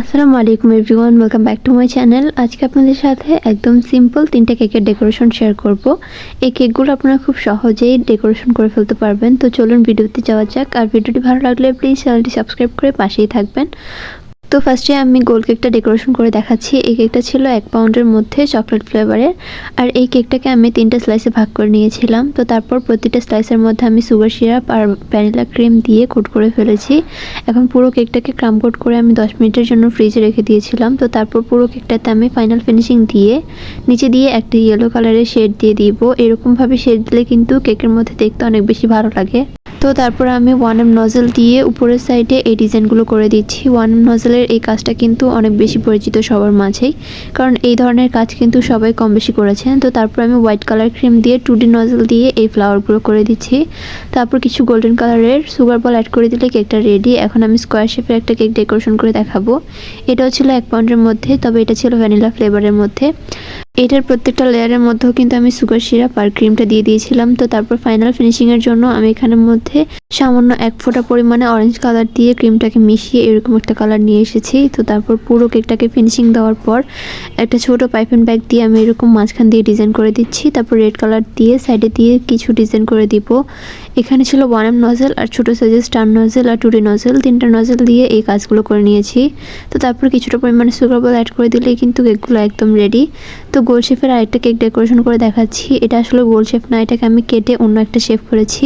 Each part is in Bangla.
আসসালামু আলাইকুম everyone welcome back to my channel আজকে আপনাদের সাথে একদম সিম্পল তিনটা কেকের ডেকোরেশন শেয়ার করব। এই কেকগুলো আপনারা খুব সহজেই ডেকোরেশন করে ফেলতে পারবেন। তো চলুন ভিডিওতে যাওয়া যাক। আর ভিডিওটি ভালো লাগলে প্লিজ চ্যানেলটি সাবস্ক্রাইব করে পাশেই থাকবেন। তো ফার্স্টে আমি গোল কেকটা ডেকোরেশন করে দেখাচ্ছি। এই কেকটা ছিল এক পাউন্ডের মধ্যে চকলেট ফ্লেভারের আর এই কেকটাকে আমি তিনটা স্লাইসে ভাগ করে নিয়েছিলাম। তো তারপর প্রতিটা স্লাইসের মধ্যে আমি সুগার সিরাপ আর ভ্যানিলা ক্রিম দিয়ে কোট করে ফেলেছি। এখন পুরো কেকটাকে ক্রাম কোট করে আমি দশ মিনিটের জন্য ফ্রিজে রেখে দিয়েছিলাম। তো তারপর পুরো কেকটাতে আমি ফাইনাল ফিনিশিং দিয়ে নিচে দিয়ে একটা ইয়েলো কালারের শেড দিয়ে দিব। এরকমভাবে শেড দিলে কিন্তু কেকের মধ্যে দেখতে অনেক বেশি ভালো লাগে। তো তারপর আমি ওয়ান এম নজেল দিয়ে উপরের সাইডে এই ডিজাইনগুলো করে দিচ্ছি। ওয়ান এম নজেলের এই কাজটা কিন্তু অনেক বেশি পরিচিত সবার মাঝেই, কারণ এই ধরনের কাজ কিন্তু সবাই কম বেশি করেছেন। তো তারপর আমি হোয়াইট কালার ক্রিম দিয়ে টু ডি নজেল দিয়ে এই ফ্লাওয়ারগুলো করে দিচ্ছি। তারপর কিছু গোল্ডেন কালারের সুগার বল অ্যাড করে দিলে কেকটা রেডি এখন আমি স্কোয়ার শেপের একটা কেক ডেকোরেশন করে দেখাবো। এটাও ছিল এক পাউন্ডের মধ্যে, তবে এটা ছিল ভ্যানিলা ফ্লেভারের মধ্যে। এটার প্রত্যেকটা লেয়ারের মধ্যেও কিন্তু আমি সুগার সিরাপ আর ক্রিমটা দিয়ে দিয়েছিলাম। তো তারপর ফাইনাল ফিনিশিংয়ের জন্য আমি এখানের মধ্যে সামান্য এক ফোঁটা পরিমাণে অরেঞ্জ কালার দিয়ে ক্রিমটাকে মিশিয়ে এরকম একটা কালার নিয়ে এসেছি। তো তারপর পুরো কেকটাকে ফিনিশিং দেওয়ার পর একটা ছোট পাইপেন ব্যাগ দিয়ে আমি এরকম মাঝখান দিয়ে ডিজাইন করে দিচ্ছি। তারপর রেড কালার দিয়ে সাইডে দিয়ে কিছু ডিজাইন করে দিব। এখানে ছিল ওয়ান এম নজেল আর ছোটো সাইজের স্টার নজেল আর টুডি নজেল তিনটা নজেল দিয়ে এই কাজগুলো করে নিয়েছি। তো তারপর কিছুটা পরিমাণে সুগার বল অ্যাড করে দিলেই কিন্তু কেকগুলো একদম রেডি তো গোল শেপের আরেকটা কেক ডেকোরেশন করে দেখাচ্ছি। এটা আসলে গোল শেপ না, এটাকে আমি কেটে অন্য একটা শেপ করেছি।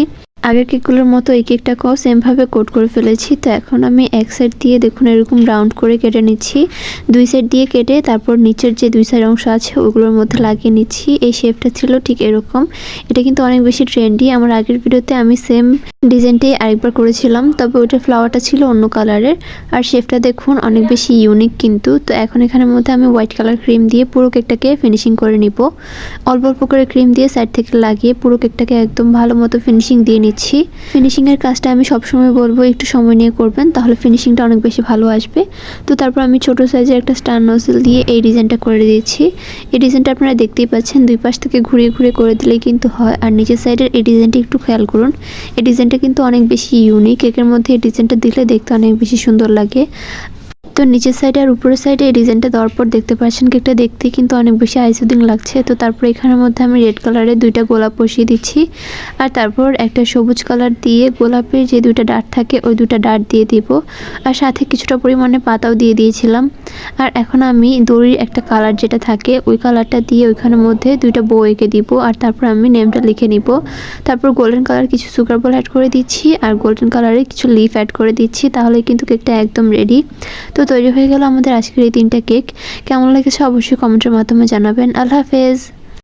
আগের কেকগুলোর মতো এই কেকটাকেও সেমভাবে কোট করে ফেলেছি। তো এখন আমি এক সাইড দিয়ে দেখুন এরকম রাউন্ড করে কেটে নিচ্ছি। দুই সাইড দিয়ে কেটে তারপর নিচের যে দুই সাইড অংশ আছে ওগুলোর মধ্যে লাগিয়ে নিচ্ছি। এই শেপটা ছিল ঠিক এরকম। এটা কিন্তু অনেক বেশি ট্রেন্ডি আমার আগের ভিডিওতে আমি সেম ডিজাইনটাই আরেকবার করেছিলাম, তবে ওইটার ফ্লাওয়ারটা ছিল অন্য কালারের আর শেপটা দেখুন অনেক বেশি ইউনিক কিন্তু। তো এখন এখানের মধ্যে আমি হোয়াইট কালার ক্রিম দিয়ে পুরো কেকটাকে ফিনিশিং করে নিব। অল্প অল্প করে ক্রিম দিয়ে সাইড থেকে লাগিয়ে পুরো কেকটাকে একদম ভালো মতো ফিনিশিং দিয়ে নিচ্ছি। ফিনিশিংয়ের কাজটা আমি সবসময় বলব, একটু সময় নিয়ে করবেন, তাহলে ফিনিশিংটা অনেক বেশি ভালো আসবে। তো তারপর আমি ছোট সাইজের একটা স্টার নজেল দিয়ে এই ডিজাইনটা করে দিয়েছি। এই ডিজাইনটা আপনারা দেখতেই পাচ্ছেন, দুই পাশ থেকে ঘুরিয়ে ঘুরিয়ে করে দিলেই কিন্তু হয়। আর নিচের সাইডের এই ডিজাইনটা একটু খেয়াল করুন, এই ডিজাইনটা কিন্তু অনেক বেশি ইউনিক কেকের মধ্যে এই ডিজাইনটা দিলে দেখতে অনেক বেশি সুন্দর লাগে। তো নিচের সাইডে আর উপরের সাইডে এই ডিজাইনটা দেওয়ার পর দেখতে পাচ্ছেন কেকটা দেখতে কিন্তু অনেক বেশি আইসুদিং লাগছে। তো তারপর এখানের মধ্যে আমি রেড কালারের দুইটা গোলাপ বসিয়ে দিচ্ছি। আর তারপর একটা সবুজ কালার দিয়ে গোলাপের যে দুইটা ডাট থাকে, ওই দুটা ডাট দিয়ে দিব। আর সাথে কিছুটা পরিমাণে পাতাও দিয়ে দিয়েছিলাম। আর এখন আমি দড়ির একটা কালার যেটা থাকে, ওই কালারটা দিয়ে ওইখানের মধ্যে দুইটা বউ এঁকে দিব। আর তারপর আমি নেমটা লিখে নিব। তারপর গোল্ডেন কালার কিছু সুগার বল অ্যাড করে দিচ্ছি। আর গোল্ডেন কালারে কিছু লিফ অ্যাড করে দিচ্ছি। তাহলে কিন্তু কেকটা একদম রেডি তো তৈরি হয়ে গেল আমাদের আজকের এই তিনটা কেক। কেমন লেগেছে অবশ্যই কমেন্টের মাধ্যমে জানাবেন। আল্লাহ হাফেজ।